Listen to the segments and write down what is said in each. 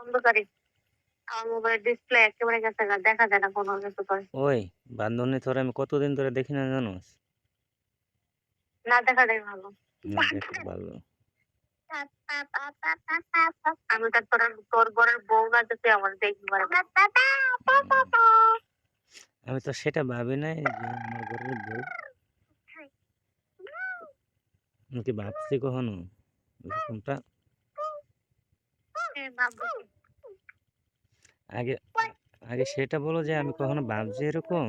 অন্ধকারে। আমার মোবাইলের ডিসপ্লে একেবারে গেছে দেখা যায় না কোনো কিছু করে ওই বান্ধবী তোর আমি কতদিন ধরে দেখি না জানোস? না দেখাটাই ভালো। না দেখা ভালো। আমি তার তোর বউ না যাতে আমার দেখতে আমি তো সেটা ভাবি নাই যে আমার ঘরের বউ। আমি কি ভাবছি কখনো? এরকমটা? আগে আগে সেটা বলো যে আমি কখনো ভাবছি এরকম?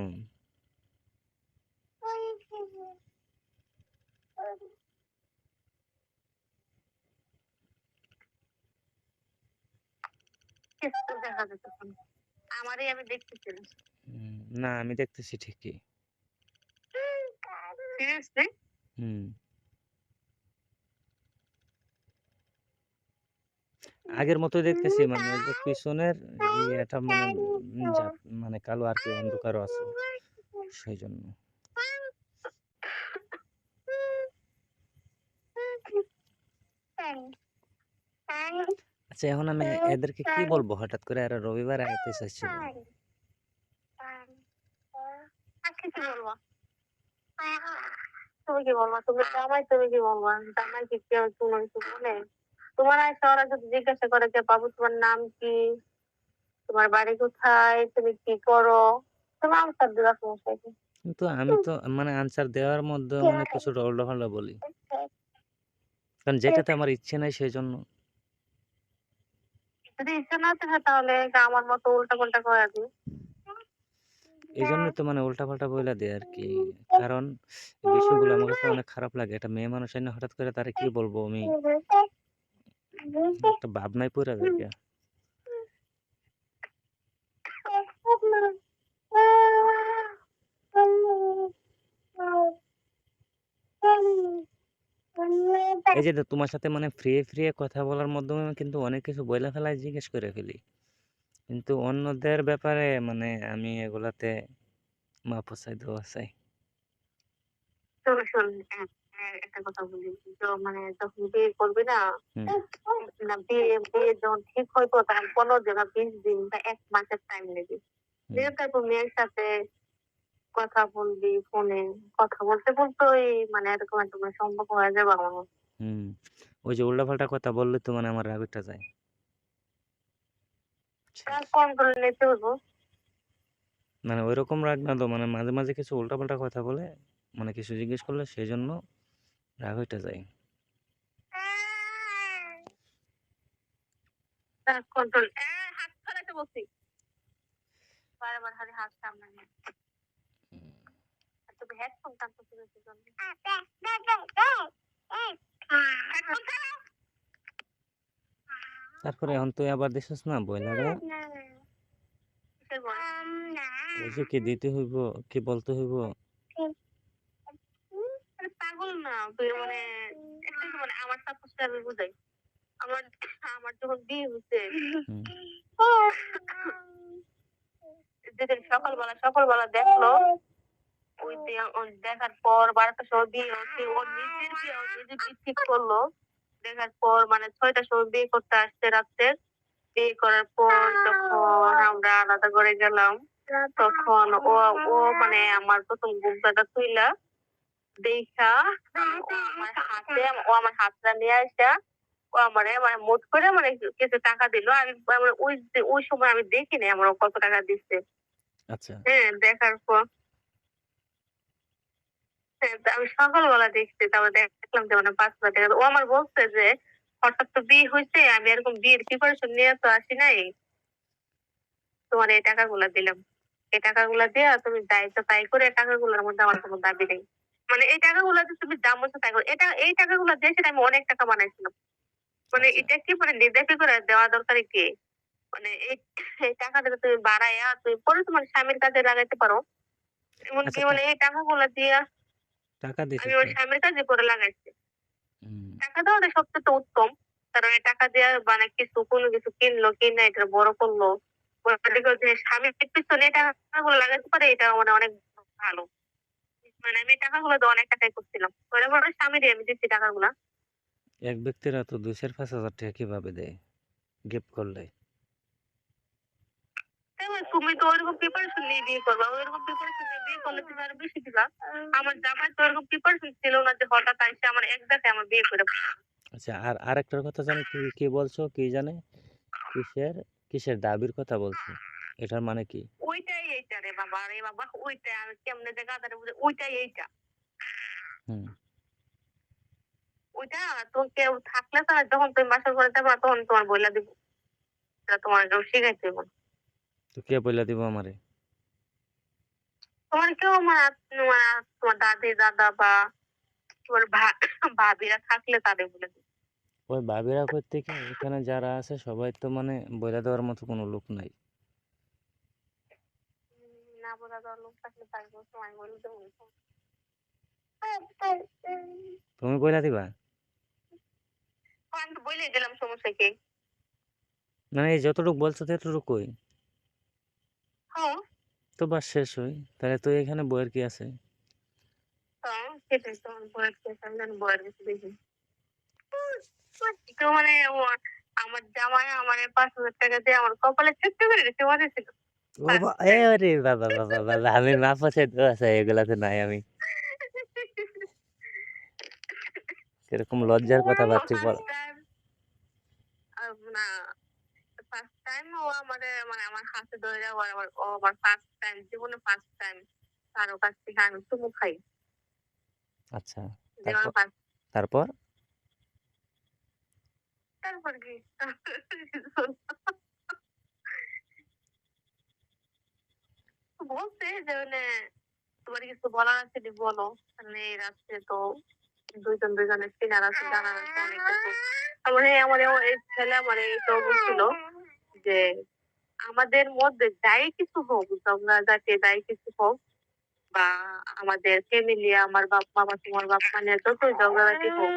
আমারই আমি দেখতেছি না না আমি দেখতেছি ঠিকই। সিরিয়াসলি হুম। আগের মতো দেখতেছি মানে ওই যে পিছনের এটা মানে মানে কালো আর কি অন্ধকারও আছে সেই জন্য আচ্ছা এখন আমি এদেরকে কি বলব? হঠাৎ করে আর রবিবার আইতে চাইছি তুমি কি বলব? তুমি জামাই তুমি কি বলব? জামাই কি কেউ কোনো কিছু বলে? তোমার আয়সা ওরা যদি জিজ্ঞাসা করে যে বাবু তোমার নাম কি? তোমার বাড়ি কোথায়? তুমি কি করো? তুমি আনসার দিবা সমস্যা কি কিন্তু আমি তো মানে আনসার দেওয়ার মধ্যে অনেক কিছু উল্টাপাল্টা বলি। কারণ যেটাতে আমার ইচ্ছে নাই সেই জন্য যদি ইচ্ছা না থাকে তাহলে আমার মতো উল্টা পাল্টা করে দিই এই জন্য তো মানে উল্টা পাল্টা বইলা দেয় আর কি। কারণ বিষয়গুলো আমার কাছে অনেক খারাপ লাগে। একটা মেয়ে মানুষ হঠাৎ করে তারে কি বলব আমি? ভাবনায় পড়ে গিয়া। এই যে তোমার সাথে মানে ফ্রি ফ্রি কথা বলার মাধ্যমে কিন্তু অনেক কিছু বইলা ফেলায় জিজ্ঞেস করে ফেলি। কিন্তু অন্যদের ব্যাপারে মানে আমি এগুলাতে মাপ চাই। দেওয়া চাই এক- একটা কথা বলি তো মানে যখন বিয়ে করবি না না বিয়ে বিয়ে যখন ঠিক হইব তখন পনেরো দিন বা বিশ দিন বা এক মাসের টাইম নেবি। হুম। দিয়ে তারপর মেয়ের সাথে কথা বলবি ফোনে কথা বলতে বলতেই মানে এরকম একটা মানে সম্পর্ক হয়ে যাবে আমার। হুম। ওই যে উল্টাপাল্টা কথা বললে তো মানে আমার রাগটা যায়। তার কন্ট্রোল নিতে হইব। মানে ওইরকম রাগ না তো মানে মাঝে মাঝে কিছু উল্টাপাল্টা কথা বলে মানে কিছু জিজ্ঞেস করলে সেই জন্য রাগ হইটা যায়। কন্ট্রোল হাত ছড়াতে বলছি। বারবার হাতে হাত সামনে নিয়ে হেডফোন টানতে বলছি জন্য হেডফোন ছাড়াও। তারপরে এখন তুই আবার দিছিস না বই লাগা? কিসের বয়? ওই যে কি দিতে হইব কি বলতে হইব? না, তুই মানে মানে আমার সাপোজ আমি বুঝাই। আমার আমার যখন বিয়ে যেদিন সকালবেলা সকালবেলা দেখল, ওই দেখার পর সময় বিয়ে হচ্ছে ওর নিজের বিয়ে, ও নিজে বিয়ে ঠিক করল। দেখার পর মানে ছয়টার সময় বিয়ে করতে আসছে রাত্রে। বিয়ে করার পর যখন আমরা আলাদা করে গেলাম, তখন ও ও মানে আমার প্রথম বুকটা তুইলা দেখা ও আমার হাতে ও আমার হাতটা নিয়ে আসা। ও আমারে মানে মোট করে মানে কিছু টাকা দিল। আমি আমার ওই ওই সময় আমি দেখিনি আমার কত টাকা দিচ্ছে আচ্ছা। হ্যাঁ দেখার পর। হ্যাঁ, আমি সকালবেলা দেখছি তারপর দেখলাম যে মানে পাঁচ হাজার টাকা। ও আমার বলছে যে হঠাৎ তো বিয়ে হয়েছে আমি এরকম বিয়ের প্রিপারেশন নিয়ে তো আসি নাই। তোমার এই টাকাগুলা দিলাম। এই টাকাগুলা দিয়ে তুমি দায়িত্ব তাই করে টাকাগুলোর মধ্যে আমার কোনো দাবি নেই। মানে এই টাকাগুলো যে তুমি দাম মতো তাই এটা এই টাকাগুলো দিয়ে সেটা আমি অনেক টাকা বানাইছিলাম। মানে আচ্ছা। এটা কি মানে নির্দেশই করে দেওয়া দরকার কি? মানে এই এই টাকাটা তুমি বাড়াইয়া তুমি পরে তোমার স্বামীর কাজে লাগাইতে পারো। এমনকি আচ্ছা, মানে এই টাকাগুলো দিয়ে টাকা দিছিস আমি ওর স্বামীর কাজে করে লাগাইছি। টাকা দেওয়াটা সবচেয়ে উত্তম কারণ এই টাকা দিয়ে মানে কিছু কোনো কিছু কিনলো কিনে এটা বড় করল। স্বামীর পিছনে টাকাগুলো লাগাতে পারে এটা মানে অনেক ভালো। মানে আমি এই টাকাগুলো দিয়ে অনেক টাকাই করছিলাম। পরে স্বামীরই আমি দিচ্ছি টাকাগুলা। এক ব্যক্তিরা তো দুই চার পাঁচ হাজার টাকা কীভাবে দেয়? গিফট করলে। তুমি তো ওইরকম প্রিপারেশন নিয়ে বিয়ে করবা। ওইরকম প্রিপারেশন নিয়ে বিয়ে করলে তুমি আরও বেশি দিবা। আমার জামাই তো ওইরকম প্রিপারেশন ছিল না যে হঠাৎ আইসে আমার এক দেখায় আমার বিয়ে করে আচ্ছা আর আরেকটার কথা জানো কি কি বলছো কি জানে? কিসের কিসের দাবির কথা বলছো? এটার মানে কি? ওইটাই এইটা রে বাবা রে বাবা ওইটাই। আমি কেমনে দেখা তারে বুঝে ওইটাই এইটা। হুম। ওইটা? তো কেউ থাকলে তো যখন তুমি বাসা করে যাবে তখন তোমার বইলা দিব। তোমার কেউ শিখাইতে দেবো তো কে বলে দিব আমারে? তোমার কেউ আমার মানে তোমার দাদি দাদা বা তোমার ভাবিরা থাকলে তাদের বলে দিব। ওই ভাবিরা কই থেকে এখানে যারা আছে সবাই তো মানে বইলা দেওয়ার মতো কোনো লোক নাই। না বলা দেওয়ার লোক থাকলে থাকবে সময় বলে দেবো? তুমি দিবা আমি তো দিলাম সমস্যা কি মানে এই যতটুকু বলছো ততটুকুই হ্যাঁ। তো বাস শেষ হই। তাহলে তো এখানে বইয়ের কি আছে? হ্যাঁ মানে আমার জামাই আমার পাঁচ হাজার টাকা দিয়ে আমার কপালে ছোট্ট করে রেখে বসেছিল ও বা- এ আরে বাবা বাবা বাবা আমি মা তো আছে এগুলাতে নাই আমি সেরকম লজ্জার কথা ভাবছি বল First time, আহ, না ফার্স্ট টাইম ও আমারে মানে আমার হাতে ধরে ও আমার ও আমার ফার্স্ট টাইম জীবনে ফার্স্ট টাইম কারও কাছ থেকে আমি চুমু খাই আচ্ছা তারপর তারপর কি বলছে যে মানে তোমার কিছু বলার আছে বলো। মানে রাত্রে তো দুইজন দুইজনের আছে, জানার আছে অনেক মানে আমার এই ছেলে আমার বলছিল যে আমাদের মধ্যে যাই কিছু হোক ঝগড়া যাতে যাই কিছু হোক, বা আমাদের ফ্যামিলি আমার বাপ বাবা তোমার বাপ মানে যতই ঝগড়াঝাটি হোক